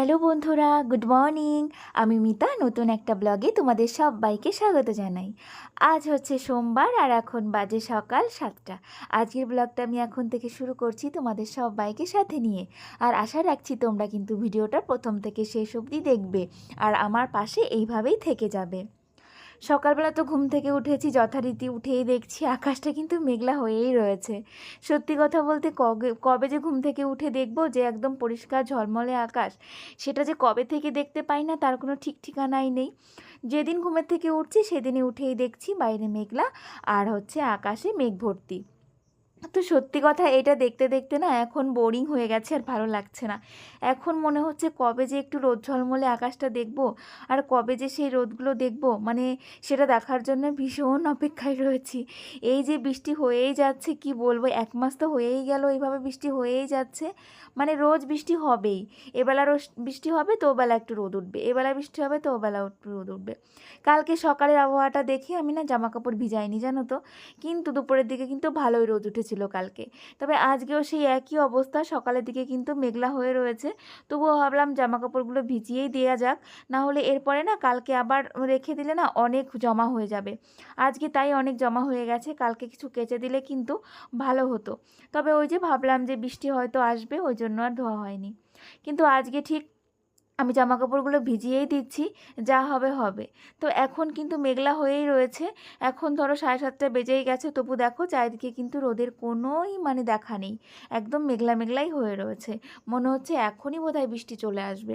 Hello বন্ধুরা, good morning. আমি মিতা, নতুন একটা ব্লগে তোমাদের সবাইকে স্বাগত জানাই। আজ হচ্ছে সোমবার আর এখন বাজে সকাল সাতটা। আজকের ব্লগটা আমি এখন থেকে শুরু করছি তোমাদের সবাইকে সাথে নিয়ে। আর আশা রাখছি তোমরা কিন্তু ভিডিওটা প্রথম থেকে শেষ অবধি দেখবে আর আমার পাশে এইভাবেই থেকে যাবে। সকালবেলা তো ঘুম থেকে উঠেছি, যথারীতি উঠেই দেখছি আকাশটা কিন্তু মেঘলা হয়েই রয়েছে। সত্যি কথা বলতে কবে কবে যে ঘুম থেকে উঠে দেখব যে একদম পরিষ্কার ঝলমলে আকাশ, সেটা যে কবে থেকে দেখতে পাই না তার কোনো ঠিক ঠিকানাই নেই। যেদিন ঘুমের থেকে উঠছি সেদিনই উঠেই দেখছি বাইরে মেঘলা আর হচ্ছে আকাশে মেঘ ভর্তি। তো সত্যি কথা এটা দেখতে দেখতে না এখন বোরিং হয়ে গেছে আর ভালো লাগছে না। এখন মনে হচ্ছে কবে যে একটু রোদ ঝলমলে আকাশটা দেখব আর কবে যে সেই রোদগুলো দেখব মানে সেটা দেখার জন্য ভীষণ অপেক্ষায় রয়েছি। এই যে বৃষ্টি হয়েই যাচ্ছে, কি বলব, এক মাস তো হয়েই গেল এইভাবে বৃষ্টি হয়েই যাচ্ছে। মানে রোজ বৃষ্টি হবেই, এবেলা রোজ বৃষ্টি হবে তো বেলা একটু রোদ উঠবে, এবেলা বৃষ্টি হবে তো বেলা একটু রোদ উঠবে। কালকে সকালের আবহাওয়াটা দেখে আমি না জামা কাপড় ভিজাইনি, জানো তো? কিন্তু দুপুরের দিকে কিন্তু ভালোই রোদ উঠেছিল কালকে। তবে আজকেও সেই একই অবস্থা, সকালের দিকে কিন্তু মেঘলা হয়ে রয়েছে। তবুও ভাবলাম জামা কাপড়গুলো ভিজিয়েই দেওয়া যাক, না হলে এরপরে না কালকে আবার রেখে দিলে না অনেক জমা হয়ে যাবে। আজকে তাই অনেক জমা হয়ে গেছে, কালকে কিছু কেচে দিলে কিন্তু ভালো হতো। তবে ওই যে ভাবলাম যে বৃষ্টি হয়তো আসবে, ওই জন্য আর ধোয়া হয়নি। কিন্তু আজকে ঠিক আমি জামা কাপড়গুলো ভিজিয়েই দিচ্ছি, যা হবে হবে। তো এখন কিন্তু মেঘলা হয়েই রয়েছে। এখন ধরো সাড়ে সাতটা বেজেই গেছে, তবু দেখো চারিদিকে কিন্তু রোদের কোনোই মানে দেখা নেই। একদম মেঘলা মেঘলাই হয়ে রয়েছে। মনে হচ্ছে এখনই বোধহয় বৃষ্টি চলে আসবে।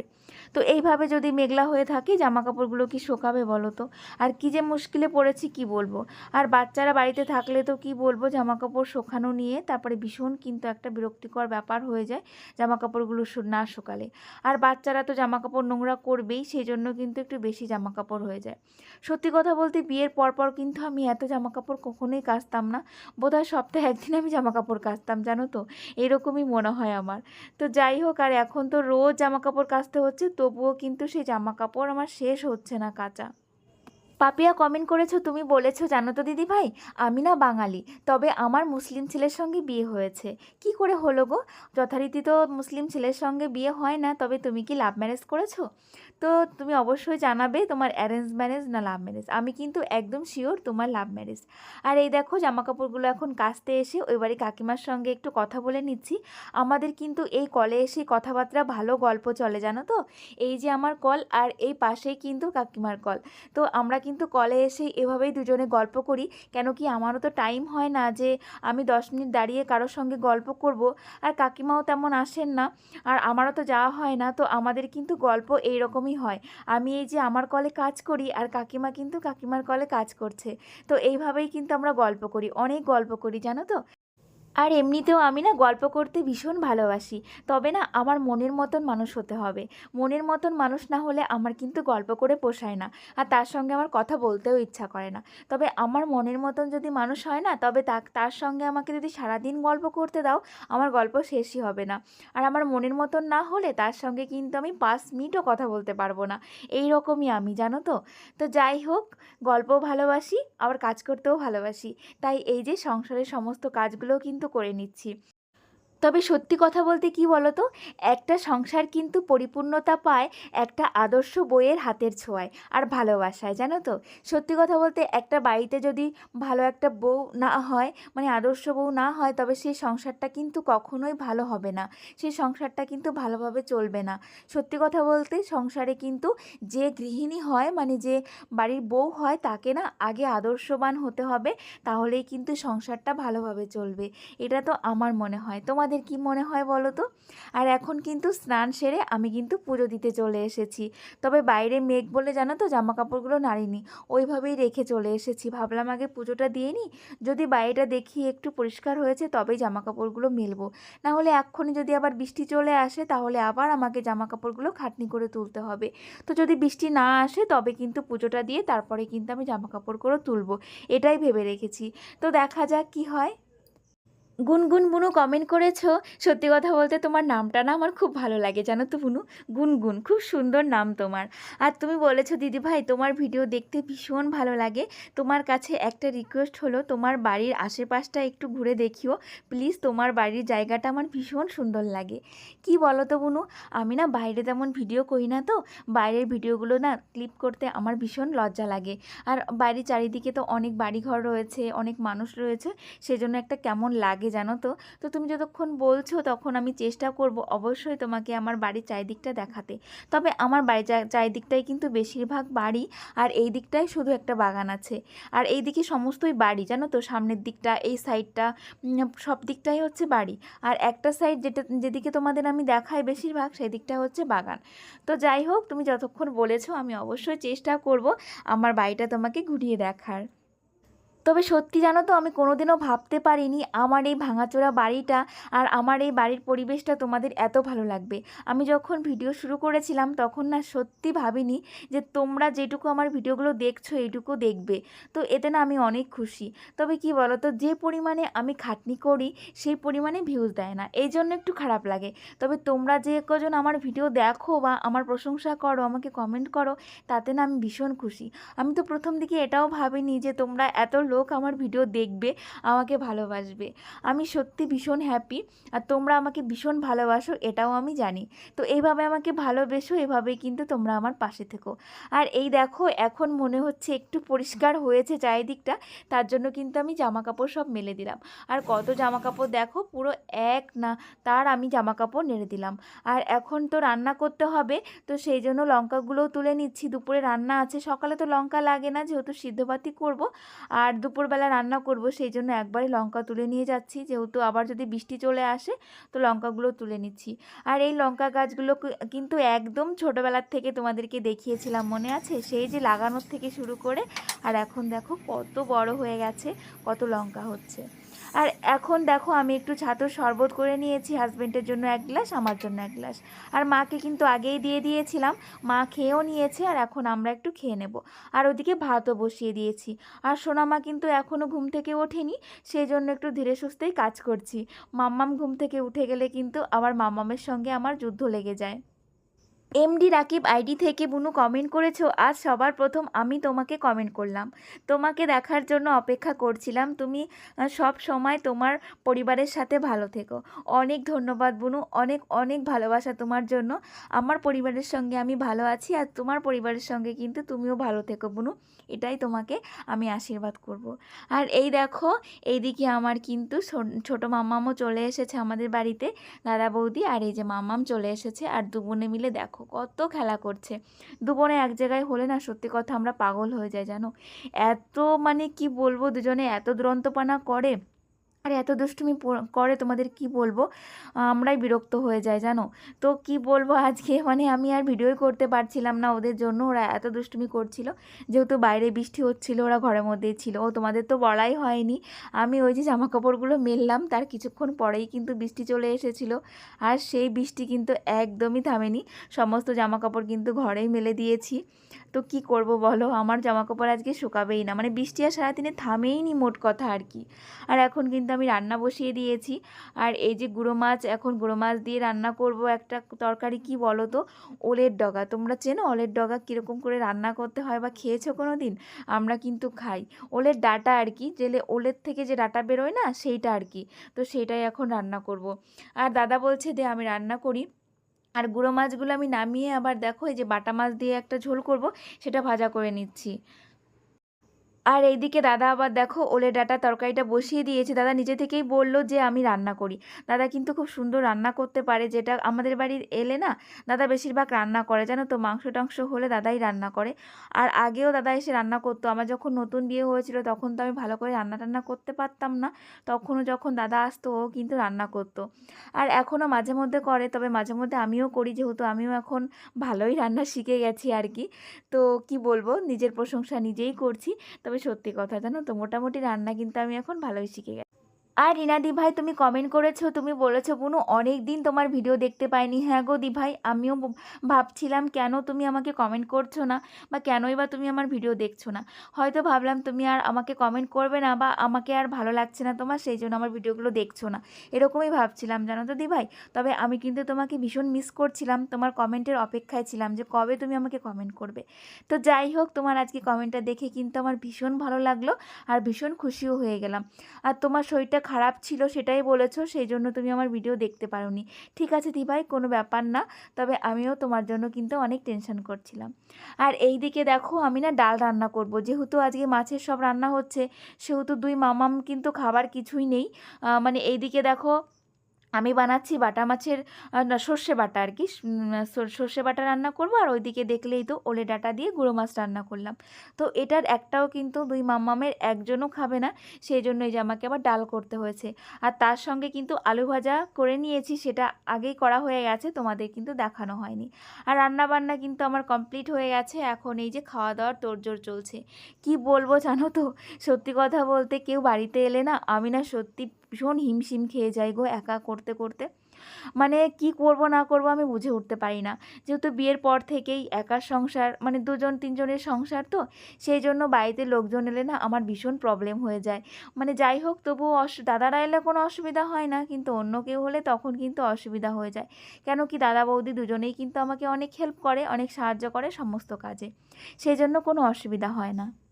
তো এইভাবে যদি মেঘলা হয়ে থাকে জামা কাপড়গুলো কি শোকাবে বলো তো? আর কি যে মুশকিলে পড়েছি কি বলব? আর বাচ্চারা বাড়িতে থাকলে তো কি বলব জামা কাপড় শোকানো নিয়ে তারপরে ভীষণ কিন্তু একটা বিরক্তিকর ব্যাপার হয়ে যায় জামা কাপড়গুলো না শোকালে। আর বাচ্চারা তো জামা কাপড় নোংরা করবেই সেই জন্য কিন্তু একটু বেশি জামা কাপড় হয়ে যায়। সত্যি কথা বলতে বিয়ের পরপর কিন্তু আমি এত জামা কাপড় কখনোই কাচতাম না। বোধহয় সপ্তাহে একদিন আমি জামা কাপড় কাচতাম, জানো তো? এরকমই মনে হয় আমার। তো যাই হোক, আর এখন তো রোজ জামা কাপড় কাচতে হচ্ছে, তবুও কিন্তু সেই জামাকাপড় আমার শেষ হচ্ছে না কাচা। পাপিয়া কমেন্ট করেছ, তুমি বলেছ, জানো তো দিদি ভাই? আমি না বাঙালি, তবে আমার মুসলিম ছেলের সঙ্গে বিয়ে হয়েছে। কি করে হলো গো? যথারীতি তো মুসলিম ছেলের সঙ্গে বিয়ে হয় না, তবে তুমি কি লাভ ম্যারেজ করেছ? তো তুমি অবশ্যই জানাবে তোমার অ্যারেঞ্জ ম্যারেজ না লাভ ম্যারেজ আমি কিন্তু একদম শিওর তোমার লাভ ম্যারেজ আর এই দেখো জামা কাপড়গুলো এখন কাচতে এসে ওই বাড়ি কাকিমার সঙ্গে একটু কথা বলে নিচ্ছি। আমাদের কিন্তু এই কলে এসে কথাবার্তা ভালো গল্প চলে, জানো তো? এই যে আমার কল আর এই পাশেই কিন্তু কাকিমার কল তো আমরা কিন্তু কলে এসে এভাবেই দুজনে গল্প করি। কেন কি আমারও তো টাইম হয় না যে আমি দশ মিনিট দাঁড়িয়ে কারোর সঙ্গে গল্প করব। আর কাকিমাও তেমন আসেন না। আর আমারও তো যাওয়া হয় না, তো আমাদের কিন্তু গল্প এই রকমই হয়। আমি এই যে আমার কলে কাজ করি আর কাকিমা কিন্তু কাকিমার কলে কাজ করছে। তো এইভাবেই কিন্তু আমরা গল্প করি, অনেক গল্প করি, জানো তো? আর এমনিতেও আমি না গল্প করতে ভীষণ ভালোবাসি। তবে না আমার মনের মতন মানুষ হতে হবে। মনের মতন মানুষ না হলে আমার কিন্তু গল্প করে পোষায় না। আর তার সঙ্গে আমার কথা বলতেও ইচ্ছা করে না। তবে আমার মনের মতন যদি মানুষ হয় না, তবে তার সঙ্গে আমাকে যদি সারাদিন গল্প করতে দাও, আমার গল্প শেষই হবে না। আর আমার মনের মতন না হলে তার সঙ্গে কিন্তু আমি পাঁচ মিনিটও কথা বলতে পারব না। এই রকমই আমি, জানো তো? তো যাই হোক, গল্পও ভালোবাসি, আবার কাজ করতেও ভালোবাসি। তাই এই যে সংসারের সমস্ত কাজগুলো কিন্তু করে নিচ্ছি। তবে সত্যি কথা বলতে কি বলো তো একটা সংসার কিন্তু পরিপূর্ণতা পায় একটা আদর্শ বইয়ের হাতের ছোঁয়ায় আর ভালোবাসায়, জানো তো? সত্যি কথা বলতে একটা বাড়িতে যদি ভালো একটা বউ না হয় মানে আদর্শ বউ না হয়, তবে সেই সংসারটা কিন্তু কখনোই ভালো হবে না। সেই সংসারটা কিন্তু ভালোভাবে চলবে না। সত্যি কথা বলতে সংসারে কিন্তু যে গৃহিণী হয় মানে যে বাড়ির বউ হয়, তাকে না আগে আদর্শবান হতে হবে, তাহলেই কিন্তু সংসারটা ভালোভাবে চলবে। এটা তো আমার মনে হয়। তোমাদের কি মনে হয় বলো তো? আর এখন কিন্তু স্নান সেরে আমি কিন্তু পুজো দিতে চলে এসেছি। তবে বাইরে মেঘ বলে জানো তো জামা কাপড়গুলো নাড়িনি, ওইভাবেই রেখে চলে এসেছি। ভাবলাম আগে পুজোটা দিয়ে নিই, যদি বাইরেটা দেখি একটু পরিষ্কার হয়েছে তবেই জামা কাপড়গুলো মেলবো। না হলে এক্ষুনি যদি আবার বৃষ্টি চলে আসে তাহলে আবার আমাকে জামা কাপড়গুলো খাটনি করে তুলতে হবে। তো যদি বৃষ্টি না আসে তবে কিন্তু পুজোটা দিয়ে তারপরে কিন্তু আমি জামা কাপড়গুলো তুলবো, এটাই ভেবে রেখেছি। তো দেখা যাক কি হয়। গুনগুন বুনু কমেন্ট করেছ, সত্যি কথা বলতে তোমার নামটা না আমার খুব ভালো লাগে, জানো তো বুনু? গুনগুন, খুব সুন্দর নাম তোমার। আর তুমি বলেছ, দিদি ভাই, তোমার ভিডিও দেখতে ভীষণ ভালো লাগে। তোমার কাছে একটা রিকোয়েস্ট হলো, তোমার বাড়ির আশেপাশটা একটু ঘুরে দেখিও। প্লিজ তোমার বাড়ির জায়গাটা আমার ভীষণ সুন্দর লাগে। কি বলো তো বুনু? আমি না বাইরে তেমন ভিডিও করি না তো। বাইরের ভিডিওগুলো না ক্লিপ করতে আমার ভীষণ লজ্জা লাগে। আর বাড়ির চারিদিকে তো অনেক বাড়িঘর রয়েছে, অনেক মানুষ রয়েছে। সেজন্য একটা কেমন লাগে জানো তো? তো তুমি যতক্ষণ বলছো তখন আমি চেষ্টা করব অবশ্যই তোমাকে আমার বাড়ির চারিদিকটা দেখাতে। তবে আমার বাড়ির চা- চারিদিকটাই কিন্তু বেশিরভাগ বাড়ি আর এই দিকটাই শুধু একটা বাগান আছে। আর এই দিকে সমস্তই বাড়ি, জানো তো? সামনের দিকটা, এই সাইডটা সব দিকটাই হচ্ছে বাড়ি। আর একটা সাইড যেটা, যেদিকে তোমাদের আমি দেখাই বেশিরভাগ সেই দিকটা হচ্ছে বাগান। তো যাই হোক, তুমি যতক্ষণ বলেছ আমি অবশ্যই চেষ্টা করব আমার বাড়িটা তোমাকে ঘুরিয়ে দেখার। তবে সত্যি জানো তো, আমি কোনোদিনও ভাবতে পারিনি আমার এই ভাঙাচোরা বাড়িটা আর আমার এই বাড়ির পরিবেশটা তোমাদের এত ভালো লাগবে। আমি যখন ভিডিও শুরু করেছিলাম তখন না সত্যি ভাবিনি যে তোমরা যেটুকু আমার ভিডিওগুলো দেখছ এইটুকু দেখবে। তো এতে না আমি অনেক খুশি। তবে কি বলো তো যে পরিমাণে আমি খাটনি করি সেই পরিমাণে ভিউজ দেয় না। এই জন্য একটু খারাপ লাগে। তবে তোমরা যে কজন আমার ভিডিও দেখো বা আমার প্রশংসা করো, আমাকে কমেন্ট করো, তাতে না আমি ভীষণ খুশি। আমি তো প্রথম দিকে এটাও ভাবিনি যে তোমরা এত লোক আমার ভিডিও দেখবে, আমাকে ভালোবাসবে। আমি সত্যি ভীষণ হ্যাপি আর তোমরা আমাকে ভীষণ ভালোবাসো, এটাও আমি জানি। তো এইভাবে আমাকে ভালোবেসো, এভাবেই কিন্তু তোমরা আমার পাশে থেকো। আর এই দেখো, এখন মনে হচ্ছে একটু পরিষ্কার হয়েছে চারিদিকটা, তার জন্য কিন্তু আমি জামা কাপড় সব মেলে দিলাম। আর কত জামা কাপড় দেখো, পুরো এক না, তার আমি জামা কাপড় নেড়ে দিলাম। আর এখন তো রান্না করতে হবে, তো সেই জন্য লঙ্কাগুলোও তুলে নিচ্ছি। দুপুরে রান্না আছে, সকালে তো লঙ্কা লাগে না, যেহেতু সিদ্ধপাতি করব। আর দুপুরবেলা রান্না করব, সেই জন্য একবারে লঙ্কা তুলে নিয়ে যাচ্ছি। যেহেতু আবার যদি বৃষ্টি চলে আসে, তো লঙ্কাগুলো তুলে নিচ্ছি। আর এই লঙ্কা গাছগুলো কিন্তু একদম ছোটোবেলার থেকে তোমাদেরকে দেখিয়েছিলাম, মনে আছে? সেই যে লাগানোর থেকে শুরু করে, আর এখন দেখো কত বড় হয়ে গেছে, কত লঙ্কা হচ্ছে। আর এখন দেখো, আমি একটু ছাতুর শরবত করে নিয়েছি হাজব্যান্ডের জন্য এক গ্লাস, আমার জন্য এক গ্লাস। আর মাকে কিন্তু আগেই দিয়ে দিয়েছিলাম, মা খেয়েও নিয়েছে, আর এখন আমরা একটু খেয়ে নেব। আর ওদিকে ভাতও বসিয়ে দিয়েছি। আর সোনামা কিন্তু এখনও ঘুম থেকে ওঠেনি সেই জন্য একটু ধীরে সুস্থেই কাজ করছি। মাম্মাম ঘুম থেকে উঠে গেলে কিন্তু আবার মাম্মামের সঙ্গে আমার যুদ্ধ লেগে যায়। এমডি রাকিব আইডি থেকে বুনু কমেন্ট করেছ। আজ সবার প্রথম আমি তোমাকে কমেন্ট করলাম। তোমাকে দেখার জন্য অপেক্ষা করছিলাম। তুমি সব সময় তোমার পরিবারের সাথে ভালো থেকো। অনেক ধন্যবাদ বুনু। অনেক অনেক ভালোবাসা তোমার জন্য। আমার পরিবারের সঙ্গে আমি ভালো আছি আর তোমার পরিবারের সঙ্গে কিন্তু তুমিও ভালো থেকো বুনু। এটাই তোমাকে আমি আশীর্বাদ করব। আর এই দেখো, এইদিকে আমার কিন্তু ছোটো মাম্মামও চলে এসেছে আমাদের বাড়িতে। দাদা বৌদি আর এই যে মাম্মাম চলে এসেছে আর দু বোনে মিলে দেখো কত খেলা করছে। দুবনে এক জায়গায় হলে না সত্যি কথা আমরা পাগল হয়ে যাই, জানো? এত মানে কি বলব, দুজনে এত দুরন্তপানা করে। আর এত দুষ্টুমি করে তোমাদের কি বলব? আমরাই বিরক্ত হয়ে যাই, জানো? তো কি বলব আজকে? মানে আমি আর ভিডিওই করতে পারছিলাম না ওদের জন্য, ওরা এত দুষ্টুমি করছিল। যেহেতু বাইরে বৃষ্টি হচ্ছিল, ওরা ঘরের মধ্যেই ছিল, ও তোমাদের তো বলাই হয়নি। আমি ওই যে জামা কাপড়গুলো মেললাম, তার কিছুক্ষণ পরেই কিন্তু বৃষ্টি চলে এসেছিল। আর সেই বৃষ্টি কিন্তু একদমই থামেনি। সমস্ত জামা কাপড় কিন্তু ঘরেই মেলে দিয়েছি। তো কি করব বলো? আমার জামা কাপড় আজকে শুকাবেই না। মানে বৃষ্টি আর সারাদিনে থামেই নি মোট কথা আর কি। আর এখন কিন্তু আমি রান্না বসিয়ে দিয়েছি। আর এই যে গুঁড়ো মাছ, এখন গুঁড়ো মাছ দিয়ে রান্না করব একটা তরকারি, কি বলো তো ওলের ডগা। তোমরা চেনো ওলের ডগা কীরকম করে রান্না করতে হয় বা খেয়েছো কোনো দিন আমরা কিন্তু খাই। ওলের ডাটা আর কি জেলে ওলের থেকে যে ডাটা বেরোয় না, সেইটা আর কি। তো সেটাই এখন রান্না করব। আর দাদা বলছে, দে, আমি রান্না করি। আর গুঁড়ো মাছগুলো আমি নামিয়ে আবার দেখো, এই যে বাটা মাছ দিয়ে একটা ঝোল করব, সেটা ভাজা করে নিচ্ছি। আর এইদিকে দাদা আবার দেখো ওলে ডাটা তরকারিটা বসিয়ে দিয়েছে। দাদা নিজে থেকেই বলল যে, আমি রান্না করি। দাদা কিন্তু খুব সুন্দর রান্না করতে পারে। যেটা আমাদের বাড়ির এলে না, দাদা বেশিরভাগ রান্না করে। জানো তো মাংস টাংস হলে দাদাই রান্না করে। আর আগেও দাদা এসে রান্না করতো। আমার যখন নতুন বিয়ে হয়েছিল, তখন তো আমি ভালো করে রান্না টান্না করতে পারতাম না। তখনও যখন দাদা আসতো, ও কিন্তু রান্না করতো। আর এখনও মাঝে মধ্যে করে, তবে মাঝে মধ্যে আমিও করি। যেহেতু আমিও এখন ভালোই রান্না শিখে গেছি আর কি। তো কি বলব, নিজের প্রশংসা নিজেই করছি। তবে সত্যি কথা জানো তো? মোটামুটি রান্না কিন্তু আমি এখন ভালোই শিখে গেছি। আর রিনা দি ভাই, তুমি কমেন্ট করেছ, তুমি বলেছ, বুনু অনেক দিন তোমার ভিডিও দেখতে পাইনি। হ্যাঁ গো দি ভাই, আমিও ভাবছিলাম কেন তুমি আমাকে কমেন্ট করছ না বা কেনই বা তুমি আমার ভিডিও দেখছ না। হয়তো ভাবলাম তুমি আর আমাকে কমেন্ট করবে না বা আমাকে আর ভালো লাগছে না তোমার, সেই জন্য আমার ভিডিওগুলো দেখছ না। এরকমই ভাবছিলাম, জানো তো দি ভাই? তবে আমি কিন্তু তোমাকে ভীষণ মিস করছিলাম, তোমার কমেন্টের অপেক্ষায় ছিলাম যে কবে তুমি আমাকে কমেন্ট করবে। তো যাই হোক, তোমার আজকে কমেন্টটা দেখে কিন্তু আমার ভীষণ ভালো লাগল আর ভীষণ খুশিও হয়ে গেলাম। আর তোমার শরীরটা খারাপ ছিল সেটাই বলেছ, সেই জন্য তুমি আমার ভিডিও দেখতে পারোনি। ঠিক আছে দিভাই, কোনো ব্যাপার না, তবে আমিও তোমার জন্য কিন্তু অনেক টেনশন করছিলাম। আর এই দিকে দেখো, আমি না ডাল রান্না করব। যেহেতু আজকে মাছের সব রান্না হচ্ছে, সেহেতু দুই মামাম কিন্তু খাবার কিছুই নেই। মানে এই দিকে দেখো আমি বানাচ্ছি বাটা মাছের সর্ষে বাটা আর কি। সর্ষে বাটা রান্না করব আর ওইদিকে দেখলেই তো ওলে ডাটা দিয়ে গুঁড়ো মাছ রান্না করলাম। তো এটার একটাও কিন্তু দুই মাম্মামের একজনও খাবে না, সেই জন্য এই যে আমাকে আবার ডাল করতে হয়েছে। আর তার সঙ্গে কিন্তু আলু ভাজা করে নিয়েছি, সেটা আগেই করা হয়ে গেছে, তোমাদের কিন্তু দেখানো হয়নি। আর রান্না বান্না কিন্তু আমার কমপ্লিট হয়ে গেছে, এখন এই যে খাওয়া দাওয়ার তোড়জোড় চলছে। কি বলব জানো তো? সত্যি কথা বলতে কেউ বাড়িতে এলে না, আমি না সত্যি ভীষণ হিমশিম খেয়ে যাই গো একা করতে করতে। মানে কি করব, না করব আমি বুঝে উঠতে পারি না। যেহেতু বিয়ের পর থেকেই একার সংসার মানে দুজন, তিনজনের সংসার তো, সেই জন্য বাড়িতে লোকজন এলে না আমার ভীষণ প্রবলেম হয়ে যায়। মানে যাই হোক, তবুও অস, দাদারা এলে কোনো অসুবিধা হয় না, কিন্তু অন্য কেউ হলে তখন কিন্তু অসুবিধা হয়ে যায়। কেন কি দাদা বৌদি দুজনেই কিন্তু আমাকে অনেক হেল্প করে, অনেক সাহায্য করে সমস্ত কাজে। সেই জন্য কোনো অসুবিধা হয় না।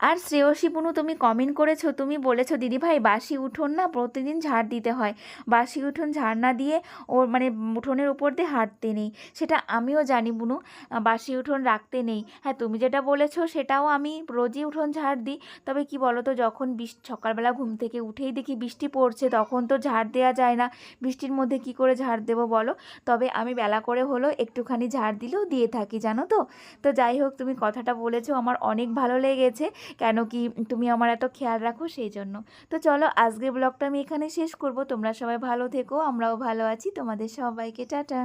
আর শ্রেয়সী পুনু তুমি কমেন্ট করেছ, তুমি বলেছ, দিদিভাই, বাসি উঠোন না প্রতিদিন ঝাড় দিতে হয়। বাসি উঠোন ঝাড় না দিয়ে ওর মানে উঠোনের উপর দিয়ে হাঁটতে নেই। সেটা আমিও জানি বুনু বাসি উঠোন রাখতে নেই। হ্যাঁ তুমি যেটা বলেছ সেটাও আমি রোজই উঠোন ঝাড় দিই। তবে কি বলো তো যখন বৃষ্টি সকালবেলা ঘুম থেকে উঠেই দেখি বৃষ্টি পড়ছে, তখন তো ঝাড় দেওয়া যায় না। বৃষ্টির মধ্যে কি করে ঝাড় দেবো বলো? তবে আমি বেলা করে হলো একটুখানি ঝাড় দিলেও দিয়ে থাকি, জানো তো? তো যাই হোক, তুমি কথাটা বলেছ, আমার অনেক ভালো লেগেছে। কেন কি তুমি আমার এত খেয়াল রাখো সেই জন্য। তো চলো আজকে ব্লগটা আমি এখানে শেষ করব। তোমরা সবাই ভালো থেকো, আমরাও ভালো আছি। তোমাদের সবাইকে, টাটা।